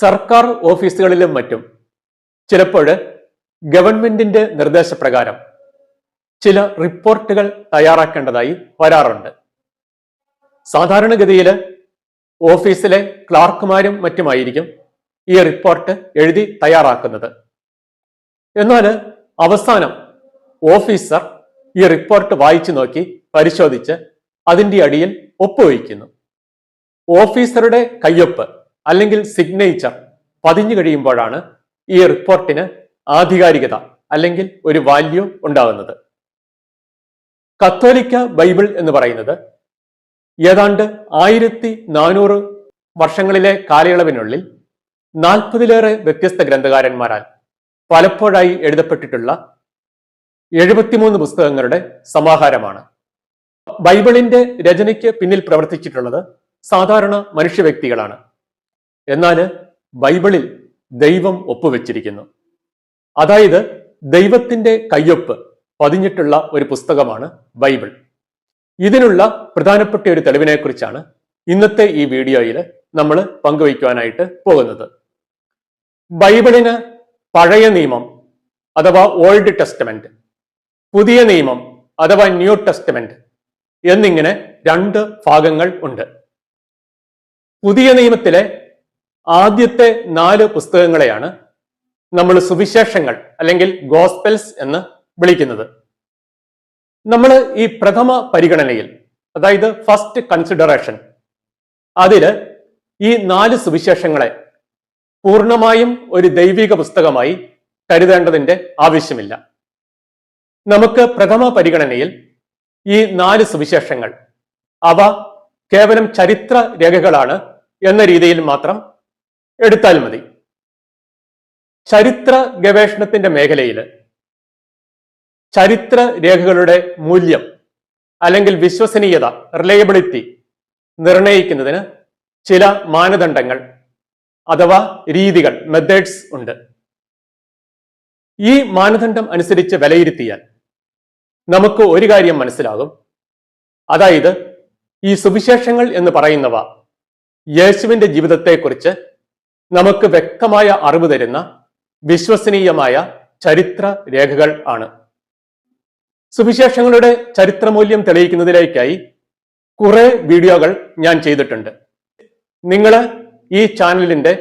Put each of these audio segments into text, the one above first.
സർക്കാർ ഓഫീസുകളിലും മറ്റും ചിലപ്പോൾ ഗവൺമെന്റിന്റെ നിർദ്ദേശപ്രകാരം ചില റിപ്പോർട്ടുകൾ തയ്യാറാക്കേണ്ടതായി വരാറുണ്ട്. സാധാരണഗതിയിൽ ഓഫീസിലെ ക്ലാർക്കുമാരും മറ്റുമായിരിക്കും ഈ റിപ്പോർട്ട് എഴുതി തയ്യാറാക്കുന്നത്. എന്നാൽ അവസാനം ഓഫീസർ ഈ റിപ്പോർട്ട് വായിച്ചു നോക്കി പരിശോധിച്ച് അതിന്റെ അടിയിൽ ഒപ്പുവയ്ക്കുന്നു. ഓഫീസറുടെ കയ്യൊപ്പ് അല്ലെങ്കിൽ സിഗ്നേച്ചർ പതിഞ്ഞു കഴിയുമ്പോഴാണ് ഈ റിപ്പോർട്ടിന് ആധികാരികത അല്ലെങ്കിൽ ഒരു വാല്യൂ ഉണ്ടാകുന്നത്. കത്തോലിക്ക ബൈബിൾ എന്ന് പറയുന്നത് ഏതാണ്ട് ആയിരത്തി നാനൂറ് വർഷങ്ങളിലെ കാലയളവിനുള്ളിൽ നാൽപ്പതിലേറെ വ്യത്യസ്ത ഗ്രന്ഥകാരന്മാരാൽ പലപ്പോഴായി എഴുതപ്പെട്ടിട്ടുള്ള എഴുപത്തിമൂന്ന് പുസ്തകങ്ങളുടെ സമാഹാരമാണ്. ബൈബിളിന്റെ രചനയ്ക്ക് പിന്നിൽ പ്രവർത്തിച്ചിട്ടുള്ളത് സാധാരണ മനുഷ്യ വ്യക്തികളാണ് എന്നാൽ ബൈബിളിൽ ദൈവം ഒപ്പുവെച്ചിരിക്കുന്നു. അതായത് ദൈവത്തിന്റെ കയ്യൊപ്പ് പതിഞ്ഞിട്ടുള്ള ഒരു പുസ്തകമാണ് ബൈബിൾ. ഇതിനുള്ള പ്രധാനപ്പെട്ട ഒരു തെളിവിനെക്കുറിച്ചാണ് ഇന്നത്തെ ഈ വീഡിയോയിൽ നമ്മൾ പങ്കുവയ്ക്കുവാനായിട്ട് പോകുന്നത്. ബൈബിളിന് പഴയ നിയമം അഥവാ ഓൾഡ് ടെസ്റ്റമെന്റ് പുതിയ നിയമം അഥവാ ന്യൂ ടെസ്റ്റമെന്റ് എന്നിങ്ങനെ രണ്ട് ഭാഗങ്ങൾ ഉണ്ട്. പുതിയ നിയമത്തിലെ ആദ്യത്തെ നാല് പുസ്തകങ്ങളെയാണ് നമ്മൾ സുവിശേഷങ്ങൾ അല്ലെങ്കിൽ ഗോസ്പെൽസ് എന്ന് വിളിക്കുന്നത്. നമ്മൾ ഈ പ്രഥമ പരിഗണനയിൽ അതായത് ഫസ്റ്റ് കൺസിഡറേഷൻ അതിൽ ഈ നാല് സുവിശേഷങ്ങളെ പൂർണമായും ഒരു ദൈവിക പുസ്തകമായി കരുതേണ്ടതിന്റെ ആവശ്യമില്ല. നമുക്ക് പ്രഥമ പരിഗണനയിൽ ഈ നാല് സുവിശേഷങ്ങൾ അവ കേവലം ചരിത്ര രേഖകളാണ് എന്ന രീതിയിൽ മാത്രം എടുത്താൽ മതി. ചരിത്ര ഗവേഷണത്തിന്റെ മേഖലയിൽ ചരിത്ര രേഖകളുടെ മൂല്യം അല്ലെങ്കിൽ വിശ്വസനീയത റിലയബിലിറ്റി നിർണയിക്കുന്നതിന് ചില മാനദണ്ഡങ്ങൾ അഥവാ രീതികൾ മെത്തേഡ്സ് ഉണ്ട്. ഈ മാനദണ്ഡം അനുസരിച്ച് വിലയിരുത്തിയാൽ നമുക്ക് ഒരു കാര്യം മനസ്സിലാകും. അതായത് ഈ സുവിശേഷങ്ങൾ എന്ന് പറയുന്നവ യേശുവിന്റെ ജീവിതത്തെക്കുറിച്ച് നമുക്ക് വ്യക്തമായ അറിവ് തരുന്ന വിശ്വസനീയമായ ചരിത്ര രേഖകൾ ആണ്. സുവിശേഷങ്ങളുടെ ചരിത്രമൂല്യം തെളിയിക്കുന്നതിലേക്കായി കുറെ വീഡിയോകൾ ഞാൻ ചെയ്തിട്ടുണ്ട്. നിങ്ങൾ ഈ ചാനലിന്റെ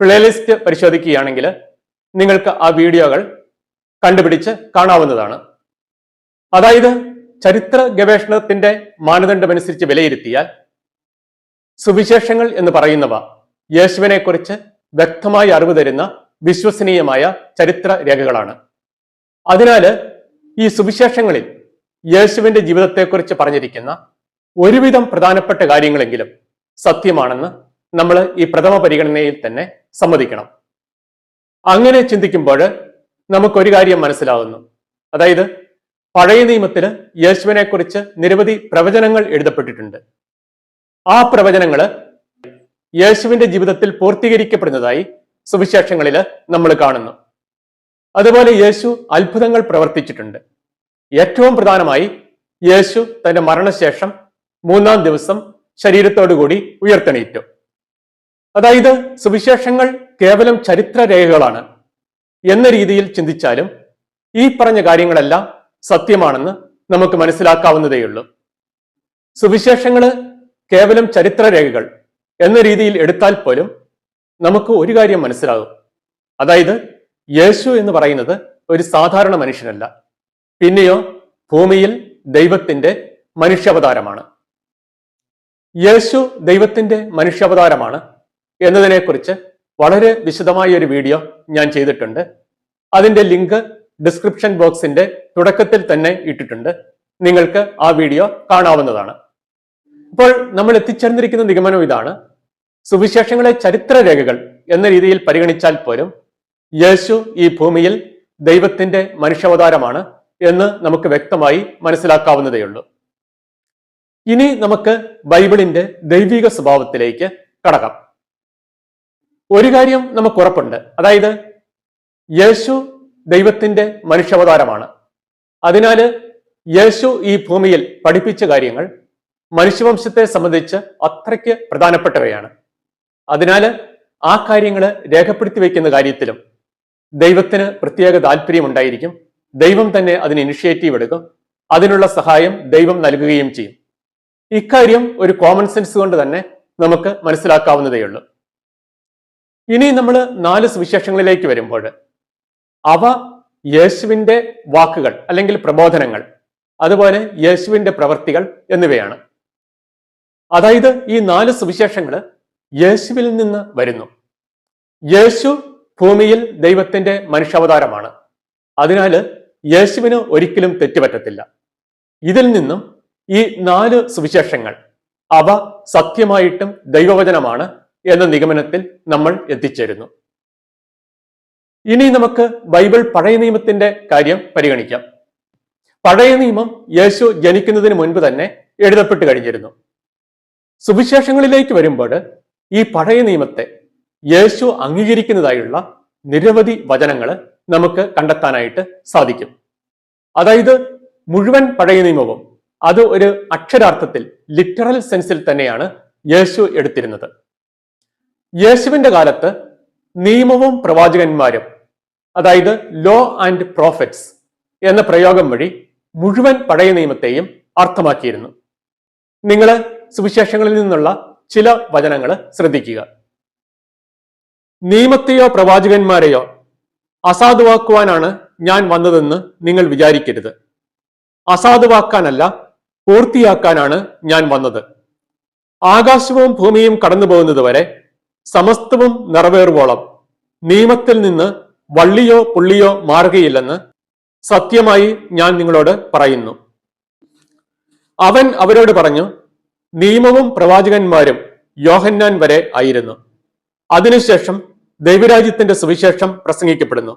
പ്ലേലിസ്റ്റ് പരിശോധിക്കുകയാണെങ്കിൽ നിങ്ങൾക്ക് ആ വീഡിയോകൾ കണ്ടുപിടിച്ച് കാണാവുന്നതാണ്. അതായത് ചരിത്ര ഗവേഷണത്തിന്റെ മാനദണ്ഡമനുസരിച്ച് വിലയിരുത്തിയാൽ സുവിശേഷങ്ങൾ എന്ന് പറയുന്നവ യേശുവിനെ കുറിച്ച് വ്യക്തമായി അറിവ് തരുന്ന വിശ്വസനീയമായ ചരിത്ര രേഖകളാണ് അതിനാൽ ഈ സുവിശേഷങ്ങളിൽ യേശുവിന്റെ ജീവിതത്തെക്കുറിച്ച് പറഞ്ഞിരിക്കുന്ന ഒരുവിധം പ്രധാനപ്പെട്ട കാര്യങ്ങളെങ്കിലും സത്യമാണെന്ന് നമ്മൾ ഈ പ്രഥമ പരിഗണനയിൽ തന്നെ സമ്മതിക്കണം. അങ്ങനെ ചിന്തിക്കുമ്പോൾ നമുക്കൊരു കാര്യം മനസ്സിലാവുന്നു. അതായത് പഴയ നിയമത്തിൽ യേശുവിനെ കുറിച്ച് നിരവധി പ്രവചനങ്ങൾ എഴുതപ്പെട്ടിട്ടുണ്ട്. ആ പ്രവചനങ്ങൾ യേശുവിന്റെ ജീവിതത്തിൽ പൂർത്തീകരിക്കപ്പെടുന്നതായി സുവിശേഷങ്ങളിൽ നമ്മൾ കാണുന്നു. അതുപോലെ യേശു അത്ഭുതങ്ങൾ പ്രവർത്തിച്ചിട്ടുണ്ട്. ഏറ്റവും പ്രധാനമായി യേശു തന്റെ മരണശേഷം മൂന്നാം ദിവസം ശരീരത്തോടുകൂടി ഉയർത്തെണീറ്റു. അതായത് സുവിശേഷങ്ങൾ കേവലം ചരിത്രരേഖകളാണ്. എന്ന രീതിയിൽ ചിന്തിച്ചാലും ഈ പറഞ്ഞ കാര്യങ്ങളെല്ലാം സത്യമാണെന്ന് നമുക്ക് മനസ്സിലാക്കാവുന്നതേയുള്ളൂ. സുവിശേഷങ്ങൾ കേവലം ചരിത്ര രേഖകൾ എന്ന രീതിയിൽ എടുത്താൽ പോലും നമുക്ക് ഒരു കാര്യം മനസ്സിലാകും. അതായത് യേശു എന്ന് പറയുന്നത് ഒരു സാധാരണ മനുഷ്യനല്ല. പിന്നെയോ ഭൂമിയിൽ ദൈവത്തിന്റെ മനുഷ്യാവതാരമാണ്. യേശു ദൈവത്തിന്റെ മനുഷ്യാവതാരമാണ് എന്നതിനെക്കുറിച്ച് വളരെ വിശദമായ ഒരു വീഡിയോ ഞാൻ ചെയ്തിട്ടുണ്ട്. അതിന്റെ ലിങ്ക് ഡിസ്ക്രിപ്ഷൻ ബോക്സിന്റെ തുടക്കത്തിൽ തന്നെ ഇട്ടിട്ടുണ്ട്. നിങ്ങൾക്ക് ആ വീഡിയോ കാണാവുന്നതാണ്. ഇപ്പോൾ നമ്മൾ എത്തിച്ചേർന്നിരിക്കുന്ന നിഗമനം ഇതാണ്. സുവിശേഷങ്ങളെ ചരിത്രരേഖകൾ എന്ന രീതിയിൽ പരിഗണിച്ചാൽ പോലും യേശു ഈ ഭൂമിയിൽ ദൈവത്തിന്റെ മനുഷ്യാവതാരമാണ് എന്ന് നമുക്ക് വ്യക്തമായി മനസ്സിലാക്കാവുന്നതേയുള്ളൂ. ഇനി നമുക്ക് ബൈബിളിന്റെ ദൈവിക സ്വഭാവത്തിലേക്ക് കടക്കാം. ഒരു കാര്യം നമുക്ക് ഉറപ്പുണ്ട്. അതായത് യേശു ദൈവത്തിന്റെ മനുഷ്യാവതാരമാണ്. അതിനാല് യേശു ഈ ഭൂമിയിൽ പഠിപ്പിച്ച കാര്യങ്ങൾ മനുഷ്യവംശത്തെ സംബന്ധിച്ച് അത്രയ്ക്ക് പ്രധാനപ്പെട്ടവയാണ്. അതിനാല് ആ കാര്യങ്ങൾ രേഖപ്പെടുത്തി വയ്ക്കുന്ന കാര്യത്തിലും ദൈവത്തിന് പ്രത്യേക താല്പര്യമുണ്ടായിരിക്കും. ദൈവം തന്നെ അതിന് ഇനിഷ്യേറ്റീവ് എടുക്കും. അതിനുള്ള സഹായം ദൈവം നൽകുകയും ചെയ്യും. ഇക്കാര്യം ഒരു കോമൺ സെൻസ് കൊണ്ട് തന്നെ നമുക്ക് മനസ്സിലാക്കാവുന്നതേയുള്ളൂ ഇനി നമ്മൾ നാല് സുവിശേഷങ്ങളിലേക്ക് വരുമ്പോൾ അവ യേശുവിന്റെ വാക്കുകൾ അല്ലെങ്കിൽ പ്രബോധനങ്ങൾ അതുപോലെ യേശുവിന്റെ പ്രവർത്തികൾ എന്നിവയാണ്. അതായത് ഈ നാല് സുവിശേഷങ്ങൾ യേശുവിൽ നിന്ന് വരുന്നു. യേശു ഭൂമിയിൽ ദൈവത്തിന്റെ മനുഷ്യാവതാരമാണ്. അതിനാൽ യേശുവിന് ഒരിക്കലും തെറ്റുപറ്റത്തില്ല. ഇതിൽ നിന്നും ഈ നാല് സുവിശേഷങ്ങൾ അവ സത്യമായിട്ടും ദൈവവചനമാണ് എന്ന നിഗമനത്തിൽ നമ്മൾ എത്തിച്ചേരുന്നു. ഇനി നമുക്ക് ബൈബിൾ പഴയ നിയമത്തിന്റെ കാര്യം പരിഗണിക്കാം. പഴയ നിയമം യേശു ജനിക്കുന്നതിന് മുൻപ് തന്നെ എഴുതപ്പെട്ട് കഴിഞ്ഞിരുന്നു. സുവിശേഷങ്ങളിലേക്ക് വരുമ്പോൾ ഈ പഴയ നിയമത്തെ യേശു അംഗീകരിക്കുന്നതായുള്ള നിരവധി വചനങ്ങൾ നമുക്ക് കണ്ടെത്താനായിട്ട് സാധിക്കും. അതായത് മുഴുവൻ പഴയ നിയമവും അത് ഒരു അക്ഷരാർത്ഥത്തിൽ ലിറ്ററൽ സെൻസിൽ തന്നെയാണ് യേശു എടുത്തിരുന്നത്. യേശുവിന്റെ കാലത്ത് നിയമവും പ്രവാചകന്മാരും അതായത് ലോ ആൻഡ് പ്രോഫിറ്റ്സ് എന്ന പ്രയോഗം വഴി മുഴുവൻ പഴയ നിയമത്തെയും അർത്ഥമാക്കിയിരുന്നു. നിങ്ങൾ സുവിശേഷങ്ങളിൽ നിന്നുള്ള ചില വചനങ്ങൾ ശ്രദ്ധിക്കുക. നിയമത്തെയോ പ്രവാചകന്മാരെയോ അസാധുവാക്കുവാനാണ് ഞാൻ വന്നതെന്ന് നിങ്ങൾ വിചാരിക്കരുത്. അസാധുവാക്കാനല്ല പൂർത്തിയാക്കാനാണ് ഞാൻ വന്നത്. ആകാശവും ഭൂമിയും കടന്നു പോകുന്നത് വരെ സമസ്തവും നിറവേറുവോളം നിയമത്തിൽ നിന്ന് വള്ളിയോ പുള്ളിയോ മാറുകയില്ലെന്ന് സത്യമായി ഞാൻ നിങ്ങളോട് പറയുന്നു. അവൻ അവരോട് പറഞ്ഞു നിയമവും പ്രവാചകന്മാരും യോഹന്നാൻ വരെ ആയിരുന്നു. അതിനുശേഷം ദൈവരാജ്യത്തിന്റെ സുവിശേഷം പ്രസംഗിക്കപ്പെടുന്നു.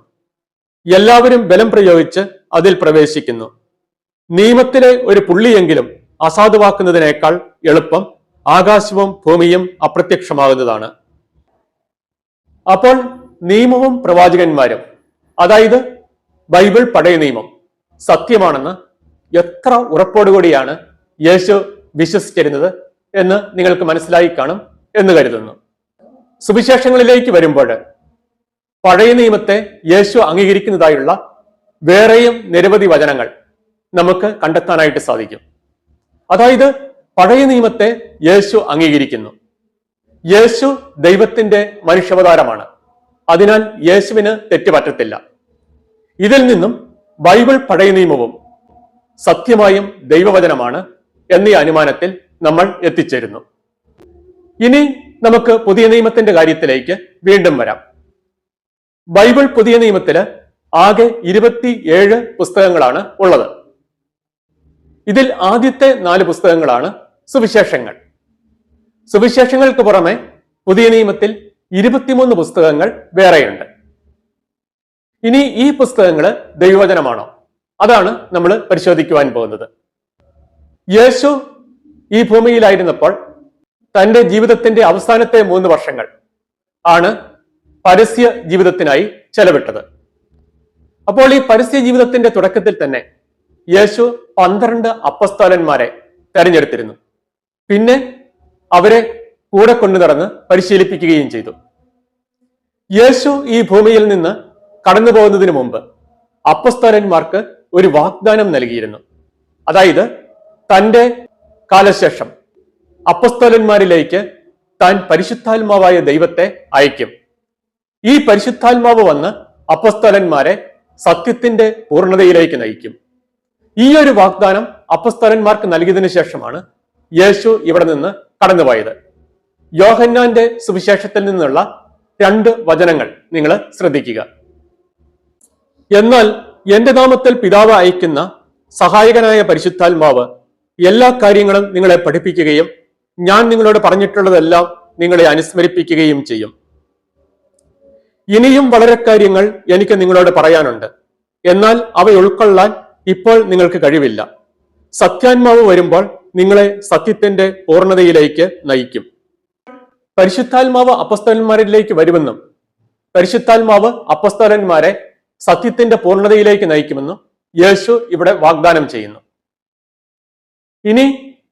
എല്ലാവരും ബലം പ്രയോഗിച്ച് അതിൽ പ്രവേശിക്കുന്നു. നിയമത്തിലെ ഒരു പുള്ളിയെങ്കിലും അസാധുവാക്കുന്നതിനേക്കാൾ എളുപ്പം ആകാശവും ഭൂമിയും അപ്രത്യക്ഷമാകുന്നതാണ്. അപ്പോൾ നിയമവും പ്രവാചകന്മാരും അതായത് ബൈബിൾ പഴയ നിയമം സത്യമാണെന്ന് എത്ര ഉറപ്പോടുകൂടിയാണ് യേശു വിശ്വസിച്ചിരുന്നത് എന്ന് നിങ്ങൾക്ക് മനസ്സിലായി കാണും എന്ന് കരുതുന്നു. സുവിശേഷങ്ങളിലേക്ക് വരുമ്പോൾ പഴയ നിയമത്തെ യേശു അംഗീകരിക്കുന്നതായുള്ള വേറെയും നിരവധി വചനങ്ങൾ നമുക്ക് കണ്ടെത്താനായിട്ട് സാധിക്കും. അതായത് പഴയ നിയമത്തെ യേശു അംഗീകരിക്കുന്നു. യേശു ദൈവത്തിന്റെ മനുഷ്യാവതാരമാണ്. അതിനാൽ യേശുവിന് തെറ്റുപറ്റത്തില്ല. ഇതിൽ നിന്നും ബൈബിൾ പഴയ നിയമവും സത്യമായും ദൈവവചനമാണ് എന്നീ അനുമാനത്തിൽ നമ്മൾ എത്തിച്ചേരുന്നു. ഇനി നമുക്ക് പുതിയ നിയമത്തിന്റെ കാര്യത്തിലേക്ക് വീണ്ടും വരാം. ബൈബിൾ പുതിയ നിയമത്തിൽ ആകെ ഇരുപത്തി ഏഴ് പുസ്തകങ്ങളാണ് ഉള്ളത്. ഇതിൽ ആദ്യത്തെ നാല് പുസ്തകങ്ങളാണ് സുവിശേഷങ്ങൾ. സുവിശേഷങ്ങൾക്ക് പുറമെ പുതിയ നിയമത്തിൽ ഇരുപത്തിമൂന്ന് പുസ്തകങ്ങൾ വേറെയുണ്ട്. ഇനി ഈ പുസ്തകങ്ങൾ ദൈവവചനമാണോ? അതാണ് നമ്മൾ പരിശോധിക്കുവാൻ പോകുന്നത്. യേശു ഈ ഭൂമിയിലായിരുന്നപ്പോൾ തന്റെ ജീവിതത്തിന്റെ അവസാനത്തെ മൂന്ന് വർഷങ്ങൾ ആണ് പരസ്യ ജീവിതത്തിനായി ചെലവിട്ടത്. അപ്പോൾ ഈ പരസ്യ ജീവിതത്തിന്റെ തുടക്കത്തിൽ തന്നെ യേശു പന്ത്രണ്ട് അപ്പസ്തോലന്മാരെ തെരഞ്ഞെടുത്തിരുന്നു. പിന്നെ അവരെ കൂടെ കൊണ്ടു നടന്ന് പരിശീലിപ്പിക്കുകയും ചെയ്തു. യേശു ഈ ഭൂമിയിൽ നിന്ന് കടന്നു പോകുന്നതിന് മുമ്പ് അപ്പസ്തോലന്മാർക്ക് ഒരു വാഗ്ദാനം നൽകിയിരുന്നു. അതായത് തന്റെ കാലശേഷം അപ്പസ്തോലന്മാരിലേക്ക് താൻ പരിശുദ്ധാത്മാവായ ദൈവത്തെ അയക്കും. ഈ പരിശുദ്ധാത്മാവ് വന്ന് അപ്പസ്തോലന്മാരെ സത്യത്തിന്റെ പൂർണതയിലേക്ക് നയിക്കും. ഈ ഒരു വാഗ്ദാനം അപ്പസ്തോലന്മാർക്ക് നൽകിയതിനു ശേഷമാണ് യേശു ഇവിടെ നിന്ന് കടന്നുപോയത്. യോഹന്നാന്റെ സുവിശേഷത്തിൽ നിന്നുള്ള രണ്ട് വചനങ്ങൾ നിങ്ങൾ ശ്രദ്ധിക്കുക. എന്നാൽ എന്റെ നാമത്തിൽ പിതാവ് അയക്കുന്ന സഹായകനായ പരിശുദ്ധാത്മാവ് എല്ലാ കാര്യങ്ങളും നിങ്ങളെ പഠിപ്പിക്കുകയും ഞാൻ നിങ്ങളോട് പറഞ്ഞിട്ടുള്ളതെല്ലാം നിങ്ങളെ അനുസ്മരിപ്പിക്കുകയും ചെയ്യും. ഇനിയും വളരെ കാര്യങ്ങൾ എനിക്ക് നിങ്ങളോട് പറയാനുണ്ട്. എന്നാൽ അവ ഉൾക്കൊള്ളാൻ ഇപ്പോൾ നിങ്ങൾക്ക് കഴിവില്ല. സത്യാത്മാവ് വരുമ്പോൾ നിങ്ങളെ സത്യത്തിന്റെ പൂർണതയിലേക്ക് നയിക്കും. പരിശുദ്ധാത്മാവ് അപ്പസ്തലന്മാരിലേക്ക് വരുമെന്നും പരിശുദ്ധാത്മാവ് അപ്പസ്തലന്മാരെ സത്യത്തിന്റെ പൂർണതയിലേക്ക് നയിക്കുമെന്നും യേശു ഇവിടെ വാഗ്ദാനം ചെയ്യുന്നു. ഇനി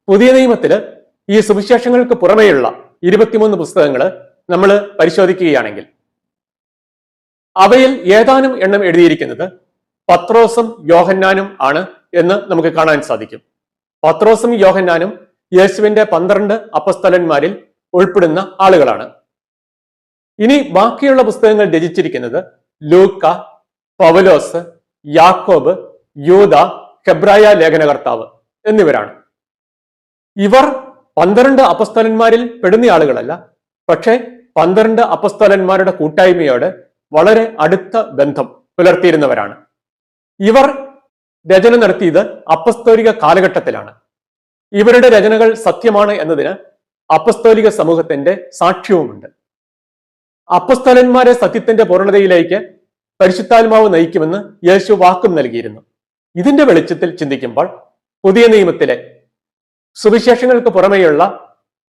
പുതിയ നിയമത്തിൽ ഈ സുവിശേഷങ്ങൾക്ക് പുറമെയുള്ള ഇരുപത്തിമൂന്ന് പുസ്തകങ്ങൾ നമ്മൾ പരിശോധിക്കുകയാണെങ്കിൽ അവയിൽ ഏതാനും എണ്ണം എഴുതിയിരിക്കുന്നത് പത്രോസും യോഹന്നാനും ആണ് എന്ന് നമുക്ക് കാണാൻ സാധിക്കും. പത്രോസും യോഹന്നാനും യേശുവിന്റെ പന്ത്രണ്ട് അപ്പസ്തലന്മാരിൽ ഉൾപ്പെടുന്ന ആളുകളാണ്. ഇനി ബാക്കിയുള്ള പുസ്തകങ്ങൾ രചിച്ചിരിക്കുന്നത് ലൂക്ക പവലോസ് യാക്കോബ് യൂത ഹെബ്രായ ലേഖനകർത്താവ് എന്നിവരാണ്. ഇവർ പന്ത്രണ്ട് അപസ്തലന്മാരിൽ പെടുന്ന ആളുകളല്ല. പക്ഷേ പന്ത്രണ്ട് അപസ്തലന്മാരുടെ കൂട്ടായ്മയോട് വളരെ അടുത്ത ബന്ധം പുലർത്തിയിരുന്നവരാണ്. ഇവർ രചന നടത്തിയത് അപ്പസ്തോലിക കാലഘട്ടത്തിലാണ്. ഇവരുടെ രചനകൾ സത്യമാണ് എന്നതിന് അപ്പസ്തോലിക സമൂഹത്തിന്റെ സാക്ഷ്യവുമുണ്ട്. അപ്പസ്തലന്മാരെ സത്യത്തിന്റെ പൂർണതയിലേക്ക് പരിശുദ്ധാത്മാവ് നയിക്കുമെന്ന് യേശു വാക്കും നൽകിയിരുന്നു. ഇതിന്റെ വെളിച്ചത്തിൽ ചിന്തിക്കുമ്പോൾ പുതിയ നിയമത്തിലെ സുവിശേഷങ്ങൾക്ക് പുറമെയുള്ള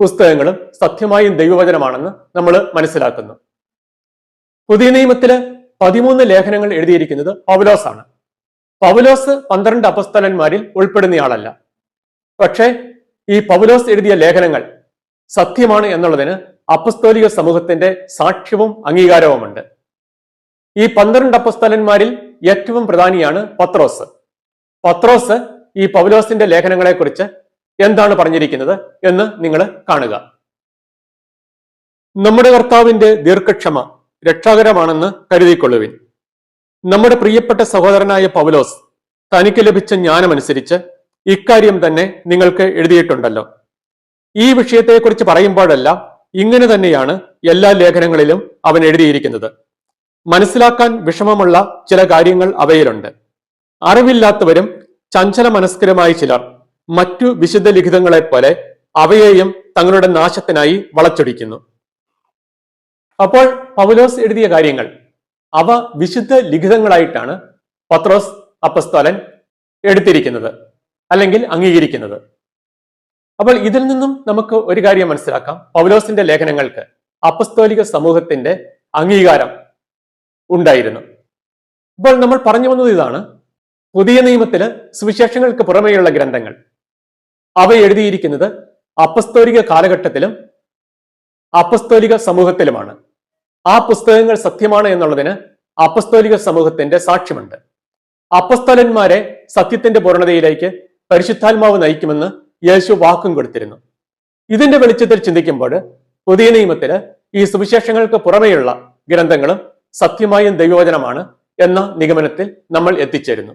പുസ്തകങ്ങളും സത്യമായും ദൈവവചനമാണെന്ന് നമ്മൾ മനസ്സിലാക്കുന്നു. പുതിയ നിയമത്തിൽ പതിമൂന്ന് ലേഖനങ്ങൾ എഴുതിയിരിക്കുന്നത് പൗലോസ് ആണ് പൗലോസ് പന്ത്രണ്ട് അപസ്തലന്മാരിൽ ഉൾപ്പെടുന്നയാളല്ല. പക്ഷേ ഈ പൗലോസ് എഴുതിയ ലേഖനങ്ങൾ സത്യമാണ് എന്നുള്ളതിന് അപ്പസ്തോലിക സമൂഹത്തിന്റെ സാക്ഷ്യവും അംഗീകാരവുമുണ്ട്. ഈ പന്ത്രണ്ട് അപ്പസ്തലന്മാരിൽ ഏറ്റവും പ്രധാനിയാണ് പത്രോസ്. പത്രോസ് ഈ പൗലോസിന്റെ ലേഖനങ്ങളെക്കുറിച്ച് എന്താണ് പറഞ്ഞിരിക്കുന്നത് എന്ന് നിങ്ങൾ കാണുക. നമ്മുടെ കർത്താവിന്റെ ദീർഘക്ഷമ രക്ഷാകരമാണെന്ന് കരുതിക്കൊള്ളുവിൻ. നമ്മുടെ പ്രിയപ്പെട്ട സഹോദരനായ പൗലോസ് തനിക്ക് ലഭിച്ച ജ്ഞാനമനുസരിച്ച് ഇക്കാര്യം തന്നെ നിങ്ങൾക്ക് എഴുതിയിട്ടുണ്ടല്ലോ. ഈ വിഷയത്തെക്കുറിച്ച് പറയുമ്പോഴെല്ലാം ഇങ്ങനെ തന്നെയാണ് എല്ലാ ലേഖനങ്ങളിലും അവൻ എഴുതിയിരിക്കുന്നത്. മനസ്സിലാക്കാൻ വിഷമമുള്ള ചില കാര്യങ്ങൾ അവയിലുണ്ട്. അറിവില്ലാത്തവരും ചഞ്ചല മനസ്കരമായ ചിലർ മറ്റു വിശുദ്ധ ലിഖിതങ്ങളെപ്പോലെ അവയെയും തങ്ങളുടെ നാശത്തിനായി വളച്ചൊടിക്കുന്നു. അപ്പോൾ പൗലോസ് എഴുതിയ കാര്യങ്ങൾ. അവ വിശുദ്ധ ലിഖിതങ്ങളായിട്ടാണ് പത്രോസ് അപ്പസ്തോലൻ എടുത്തിരിക്കുന്നത് അല്ലെങ്കിൽ അംഗീകരിക്കുന്നത്. അപ്പോൾ ഇതിൽ നിന്നും നമുക്ക് ഒരു കാര്യം മനസ്സിലാക്കാം. പൗലോസിന്റെ ലേഖനങ്ങൾക്ക് അപ്പസ്തോലിക സമൂഹത്തിന്റെ അംഗീകാരം ഉണ്ടായിരുന്നു. ഇപ്പോൾ നമ്മൾ പറഞ്ഞു വന്നത് ഇതാണ്. പുതിയ നിയമത്തിൽ സുവിശേഷങ്ങൾക്ക് പുറമേയുള്ള ഗ്രന്ഥങ്ങൾ. അവ എഴുതിയിരിക്കുന്നത് അപ്പസ്തോലിക കാലഘട്ടത്തിലും അപ്പസ്തോലിക സമൂഹത്തിലുമാണ്. ആ പുസ്തകങ്ങൾ സത്യമാണ് എന്നുള്ളതിന് അപ്പസ്തോലിക സമൂഹത്തിന്റെ സാക്ഷ്യമുണ്ട്. അപ്പസ്തലന്മാരെ സത്യത്തിന്റെ പൂർണതയിലേക്ക് പരിശുദ്ധാത്മാവ് നയിക്കുമെന്ന് യേശു വാക്കും കൊടുത്തിരുന്നു. ഇതിന്റെ വെളിച്ചത്തിൽ ചിന്തിക്കുമ്പോൾ പുതിയ നിയമത്തിൽ ഈ സുവിശേഷങ്ങൾക്ക് പുറമെയുള്ള ഗ്രന്ഥങ്ങളും സത്യമായും ദൈവവചനമാണ് എന്ന നിഗമനത്തിൽ നമ്മൾ എത്തിച്ചേരുന്നു.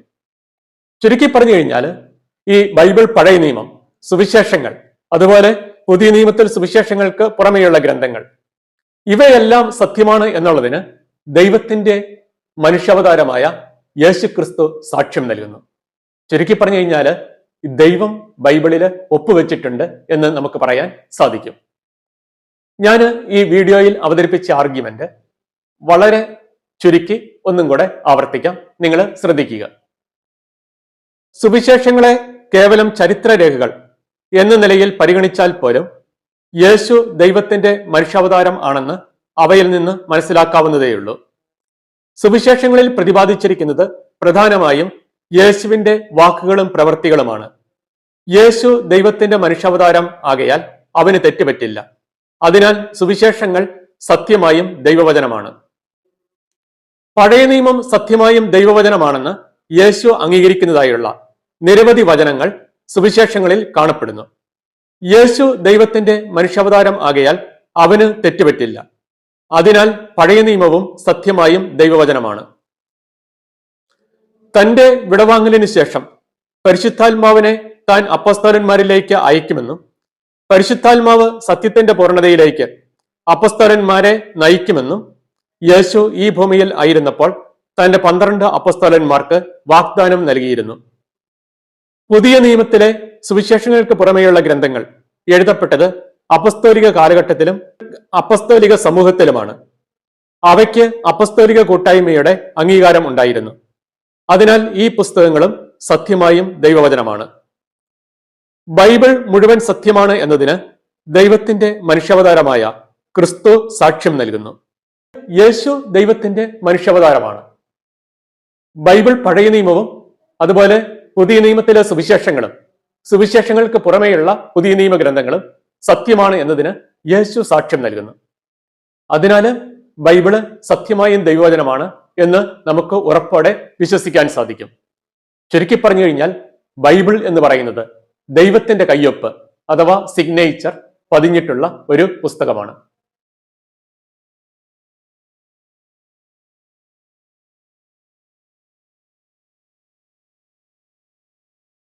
ചുരുക്കി പറഞ്ഞു കഴിഞ്ഞാൽ ഈ ബൈബിൾ പഴയ നിയമം സുവിശേഷങ്ങൾ. അതുപോലെ പുതിയ നിയമത്തിൽ സുവിശേഷങ്ങൾക്ക് പുറമെയുള്ള ഗ്രന്ഥങ്ങൾ. ഇവയെല്ലാം സത്യമാണ് എന്നുള്ളതിന് ദൈവത്തിന്റെ മനുഷ്യാവതാരമായ യേശു ക്രിസ്തു സാക്ഷ്യം നൽകുന്നു. ചുരുക്കി പറഞ്ഞു കഴിഞ്ഞാൽ ദൈവം ബൈബിളിൽ ഒപ്പുവെച്ചിട്ടുണ്ട് എന്ന് നമുക്ക് പറയാൻ സാധിക്കും. ഞാൻ ഈ വീഡിയോയിൽ അവതരിപ്പിച്ച ആർഗ്യുമെന്റ് വളരെ ചുരുക്കി ഒന്നും കൂടെ ആവർത്തിക്കാം. നിങ്ങൾ ശ്രദ്ധിക്കുക. സുവിശേഷങ്ങളെ കേവലം ചരിത്രരേഖകൾ എന്ന നിലയിൽ പരിഗണിച്ചാൽ പോലും യേശു ദൈവത്തിന്റെ മനുഷ്യാവതാരം ആണെന്ന് അവയിൽ നിന്ന് മനസ്സിലാക്കാവുന്നതേയുള്ളൂ. സുവിശേഷങ്ങളിൽ പ്രതിപാദിച്ചിരിക്കുന്നത് പ്രധാനമായും യേശുവിന്റെ വാക്കുകളും പ്രവൃത്തികളുമാണ്. യേശു ദൈവത്തിന്റെ മനുഷ്യാവതാരം ആകയാൽ അവന് തെറ്റുപറ്റില്ല. അതിനാൽ സുവിശേഷങ്ങൾ സത്യമായും ദൈവവചനമാണ്. പഴയ നിയമം സത്യമായും ദൈവവചനമാണെന്ന് യേശു അംഗീകരിക്കുന്നതായുള്ള നിരവധി വചനങ്ങൾ സുവിശേഷങ്ങളിൽ കാണപ്പെടുന്നു. യേശു ദൈവത്തിന്റെ മനുഷ്യാവതാരം ആകയാൽ അവന് തെറ്റുപറ്റില്ല. അതിനാൽ പഴയ നിയമവും സത്യമായും ദൈവവചനമാണ്. തന്റെ വിടവാങ്ങലിന് ശേഷം പരിശുദ്ധാത്മാവിനെ താൻ അപ്പസ്തോലന്മാരിലേക്ക് അയക്കുമെന്നും പരിശുദ്ധാത്മാവ് സത്യത്തിന്റെ പൂർണതയിലേക്ക് അപ്പസ്തോലന്മാരെ നയിക്കുമെന്നും യേശു ഈ ഭൂമിയിൽ ആയിരുന്നപ്പോൾ തന്റെ പന്ത്രണ്ട് അപ്പസ്തോലന്മാർക്ക് വാഗ്ദാനം നൽകിയിരുന്നു. പുതിയ നിയമത്തിലെ സുവിശേഷങ്ങൾക്ക് പുറമെയുള്ള ഗ്രന്ഥങ്ങൾ എഴുതപ്പെട്ടത് അപസ്തോലിക കാലഘട്ടത്തിലും അപസ്തോലിക സമൂഹത്തിലുമാണ്. അവയ്ക്ക് അപസ്തോലിക കൂട്ടായ്മയുടെ അംഗീകാരം ഉണ്ടായിരുന്നു. അതിനാൽ ഈ പുസ്തകങ്ങളും സത്യമായും ദൈവവചനമാണ്. ബൈബിൾ മുഴുവൻ സത്യമാണ് എന്നതിന് ദൈവത്തിന്റെ മനുഷ്യാവതാരമായ ക്രിസ്തു സാക്ഷ്യം നൽകുന്നു. യേശു ദൈവത്തിന്റെ മനുഷ്യാവതാരമാണ്. ബൈബിൾ പഴയ നിയമവും അതുപോലെ പുതിയ നിയമത്തിലെ സുവിശേഷങ്ങളും സുവിശേഷങ്ങൾക്ക് പുറമേയുള്ള പുതിയ നിയമ ഗ്രന്ഥങ്ങളും സത്യമാണ് എന്നതിന് യേശു സാക്ഷ്യം നൽകുന്നു. അതിനാൽ ബൈബിൾ സത്യമായും ദൈവവചനമാണ് എന്ന് നമുക്ക് ഉറപ്പോടെ വിശ്വസിക്കാൻ സാധിക്കും. ചുരുക്കി പറഞ്ഞു കഴിഞ്ഞാൽ ബൈബിൾ എന്ന് പറയുന്നത് ദൈവത്തിന്റെ കയ്യൊപ്പ് അഥവാ സിഗ്നേച്ചർ പതിഞ്ഞിട്ടുള്ള ഒരു പുസ്തകമാണ്.